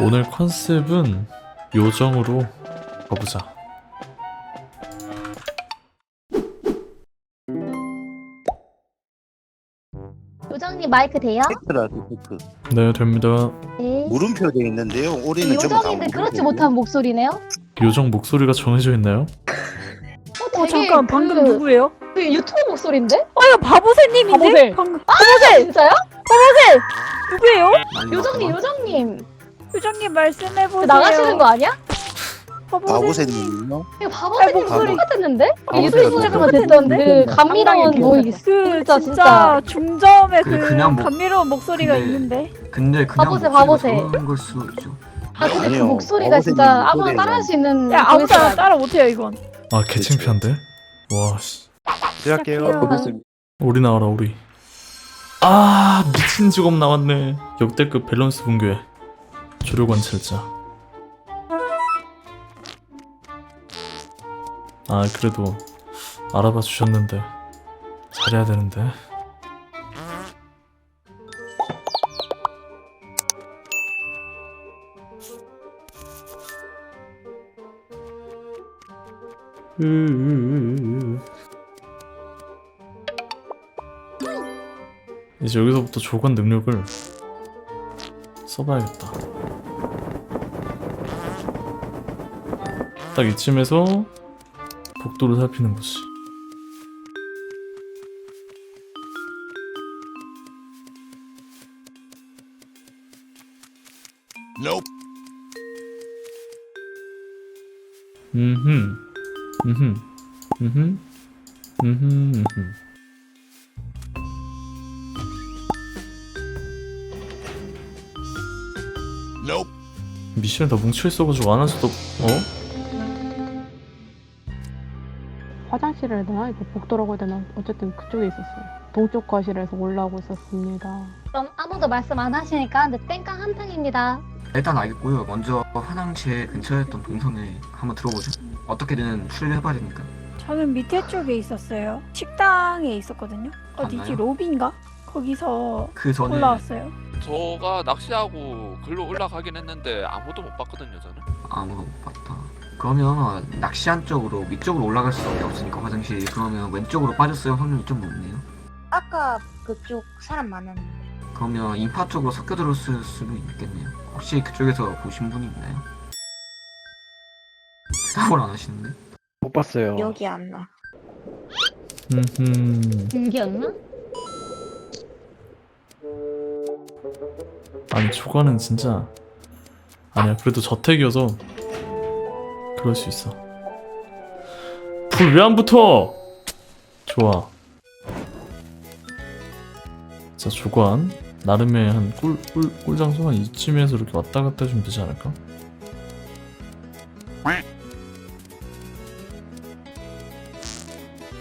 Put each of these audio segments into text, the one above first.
오늘 컨셉은 요정으로 가보자. 요정님 마이크 돼요? 테크라 테크 네, 됩니다. 네. 물음표 되어 있는데요. 올해는 전부 다 요정인데 그렇지. 못한 목소리네요? 요정 목소리가 정해져 있나요? 어, 어 잠깐 방금 그, 누구예요? 그 유튜브 목소리인데? 어 이거 바보새님인데? 바보새. 방금 진짜요? 누구 예요? 요정님 요정님 요정님 말씀해 그 보세요. 나가시는 거 아니야? 바보새님요? 이거 바보새님 아이고, 목소리 똑같았는데? 바보새 유튜브에서만 같은데? 듣던 그 감미로운 상당히 뭐. 그 진짜, 진짜, 진짜. 중점의 그, 그 그냥 뭐- 감미로운 목소리가 근데- 있는데 근데 그냥 바보새, 목소리가 바보새. 좋은 걸 수도 있죠. 아 근데 그 아니요. 목소리가 바보새님 진짜 아무나 따라할 수 있는 야 아무나 보이스가 따라 못해요 이건 아, 개창피한데? 와, 씨. 시작해요. 우리 나와라, 우리. 아, 미친 직업 나왔네. 역대급 밸런스 붕괴. 주류 관찰자. 아, 그래도 알아봐 주셨는데. 잘해야 되는데. 이제 여기서부터 조건 능력을 써봐야겠다. 딱 이쯤에서 복도를 살피는 거지. 음흠, 음흠, 음흠, 음흠, 음흠. 미션에 다 뭉쳐 있어가지고 안 할 수도 어? 화장실을 해야 되나? 이거 복도라고 해야 되나? 어쨌든 그쪽에 있었어요. 동쪽 거실에서 올라오고 있었습니다. 그럼 아무도 말씀 안 하시니까 근데 땡깡 한 탕입니다 일단 알겠고요. 먼저 화장실 근처였던 동선을 한번 들어보죠. 어떻게든 추리를 해봐야 되니까. 저는 밑에 쪽에 있었어요 식당에 있었거든요 어디지 맞나요? 로비인가? 거기서 그 전에 올라왔어요 저가 낚시하고 글로 올라가긴 했는데 아무도 못 봤거든요 저는 아무도 못 봤다. 그러면 낚시한 쪽으로 위쪽으로 올라갈 수밖에 없으니까 화장실이 그러면 왼쪽으로 빠졌어요 확률이 좀 높네요. 아까 그쪽 사람 많았는데 그러면 인파 쪽으로 섞여 들었을 수도 있겠네요. 혹시 그쪽에서 보신 분이 있나요? 대답을 안 하시는데? 못 봤어요. 여기 안 나. 음흠 일기였나? 아니 초과는 진짜 아니야. 그래도 저택이어서 그럴 수 있어. 불 왜 안 붙어? 좋아. 자 조관. 나름의 한 꿀 꿀 꿀 장소 한 이쯤에서 이렇게 왔다 갔다 해주면 되지 않을까?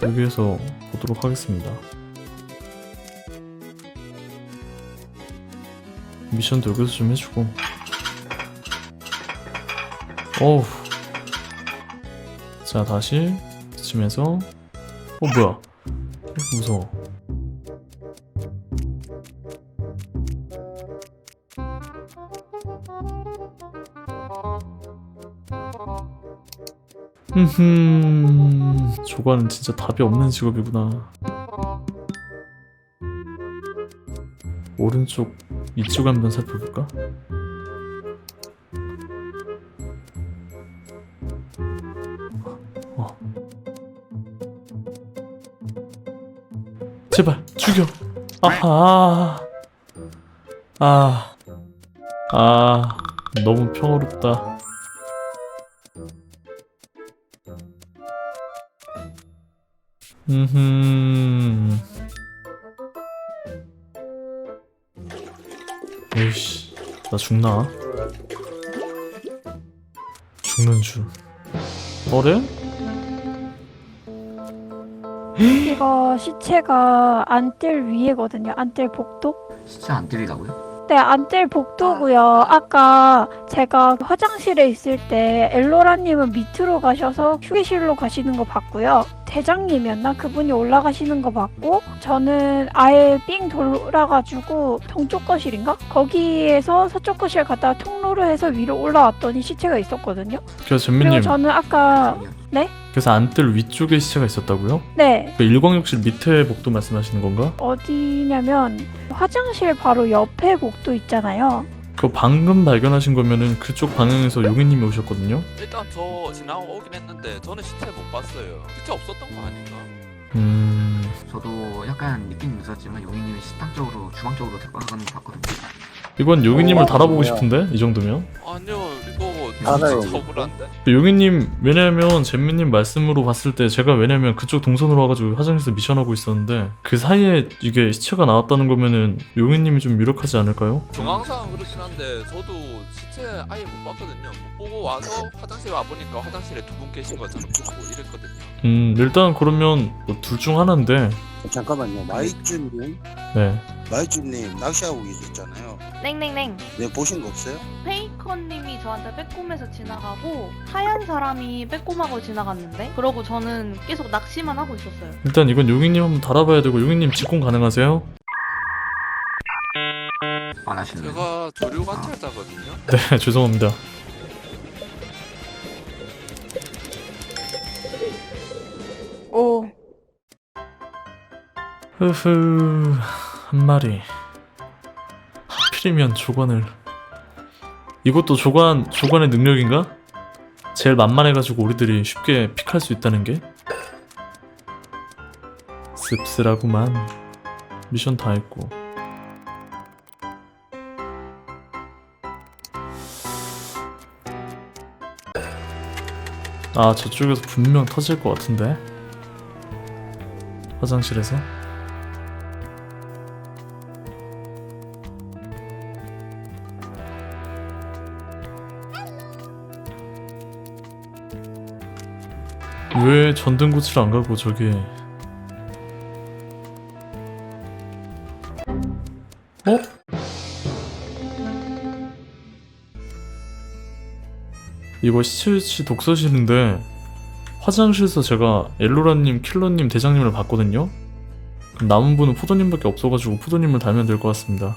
여기에서 보도록 하겠습니다 미션도 여기서 좀 해주고. 어우. 자 다시 이쯤에서. 어 뭐야? 무서워. 흠흠. 조관은 진짜 답이 없는 직업이구나. 오른쪽 이쪽 한번 살펴볼까? 어. 제발 죽여. 아하. 아. 아. 너무 평화롭다. 음. 에이씨, 나 죽나? 죽는 줄. 어래? 이거 시체가 안뜰 위에거든요 안뜰 복도? 진짜 안 때리라고요? 네, 안젤 복도고요. 아까 제가 화장실에 있을 때 엘로라님은 밑으로 가셔서 휴게실로 가시는 거 봤고요. 대장님이었나? 그분이 올라가시는 거 봤고 저는 아예 삥 돌아가지고 동쪽 거실인가? 거기에서 서쪽 거실 갔다가 통로를 해서 위로 올라왔더니 시체가 있었거든요. 그래서 그리고 전민님 저는 아까 그래서 안뜰 위쪽에 시체가 있었다고요? 네 그 일광욕실 밑에 복도 말씀하시는 건가? 어디냐면 화장실 바로 옆에 복도 있잖아요. 그거 방금 발견하신 거면은 그쪽 방향에서 용인님이 오셨거든요. 일단 저 지나고 오긴 했는데 저는 시체 못 봤어요. 시체 없었던 거 아닌가? 음 저도 약간 느낌이 있었지만 용희님이 식당 쪽으로 주방 쪽으로 나가는 거 봤거든요. 이번 용인님을 어, 달아보고. 싶은데 이 정도면 알아요. 억울한데? 그 용인님 왜냐면 잼민님 말씀으로 봤을 때 제가 왜냐면 그쪽 동선으로 와가지고 화장실에서 미션하고 있었는데 그 사이에 이게 시체가 나왔다는 거면은 용인님이 좀 유력하지 않을까요? 정황상 그렇긴 한데 저도 시체 아예 못 봤거든요. 못 보고 와서 화장실 와 보니까 화장실에 두 분 계신 것처럼 보고 이랬거든요. 음 일단 그러면 뭐둘중 하나인데 잠깐만요. 마이쮸님, 네 마이쮸님 낚시하고 계셨잖아요. 땡땡땡 네 보신 거 없어요? 페이커님이 저한테 빼꼼해서 지나가고 하얀 사람이 빼꼼하고 지나갔는데 그러고 저는 계속 낚시만 하고 있었어요 일단 이건 용인님 한번 달아봐야 되고 용인님 직공 가능하세요? 안 하시는 제가 조류 관찰자거든요. 네 죄송합니다. 흐흐 한 마리. 하필이면 조관을. 이것도 조관 조관의 능력인가? 제일 만만해가지고 우리들이 쉽게 픽할 수 있다는 게. 씁쓸하구만. 미션 다 했고. 아 저쪽에서 분명 터질 것 같은데? 화장실에서 왜 전등고치를 안 가고 저기 어? 이거 시체위치 독서실인데 화장실에서 제가 엘로라님, 킬러님, 대장님을 봤거든요? 남은 분은 포도님밖에 없어가지고 포도님을 달면 될 것 같습니다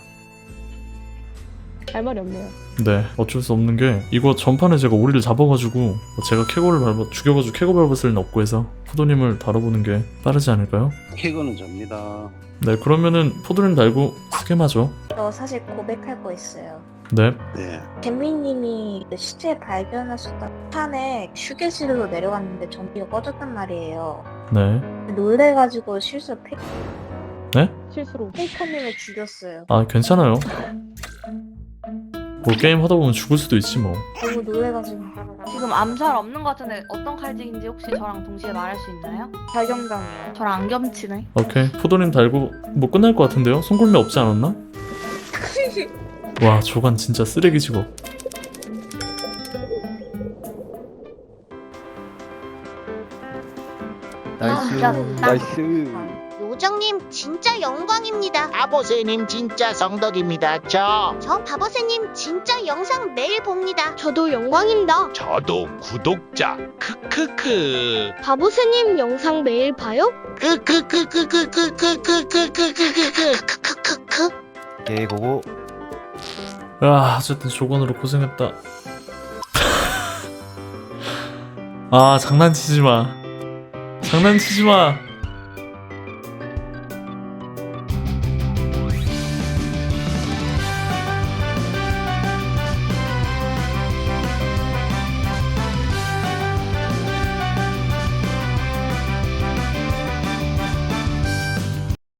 할 말이 없네요. 네 어쩔 수 없는 게 이거 전판에 제가 오리를 잡아가지고 제가 캐고를 밟아 죽여가지고 캐고 밟았을 리는 없고 해서 포도님을 다뤄보는 게 빠르지 않을까요? 캐거는 접니다. 네 그러면은 포도님 달고 스캠하죠 저 사실 고백할 거 있어요 네 네. 잼민님이 그 시체 발견하셨던 판에 휴게실로 내려갔는데 전기가 꺼졌단 말이에요 네. 놀래가지고 실수 페... 실수로. 페이커님을 죽였어요 아 괜찮아요 뭐 게임 하다 보면 죽을 수도 있지 뭐. 너무 놀래가지고. 지금 암살 없는 것 같은데 어떤 칼직인지 혹시 저랑 동시에 말할 수 있나요? 발경당해요 저랑 안 겸치네. 오케이. 포도님 달고 뭐 끝날 것 같은데요? 송골매 없지 않았나? 와 조간 진짜 쓰레기 직업. 나이스 요정님 진짜 영광입니다. 아버새님 진짜 성덕입니다. 저 저 바버새님 진짜 영상 매일 봅니다. 저도 영광입니다. 저도 구독자 크크크 바보새님 영상 매일 봐요? 크크크크크크크크크크크크크크크크 개고고 아 어쨌든 조건으로 고생했다 아 장난치지 마 장난치지 마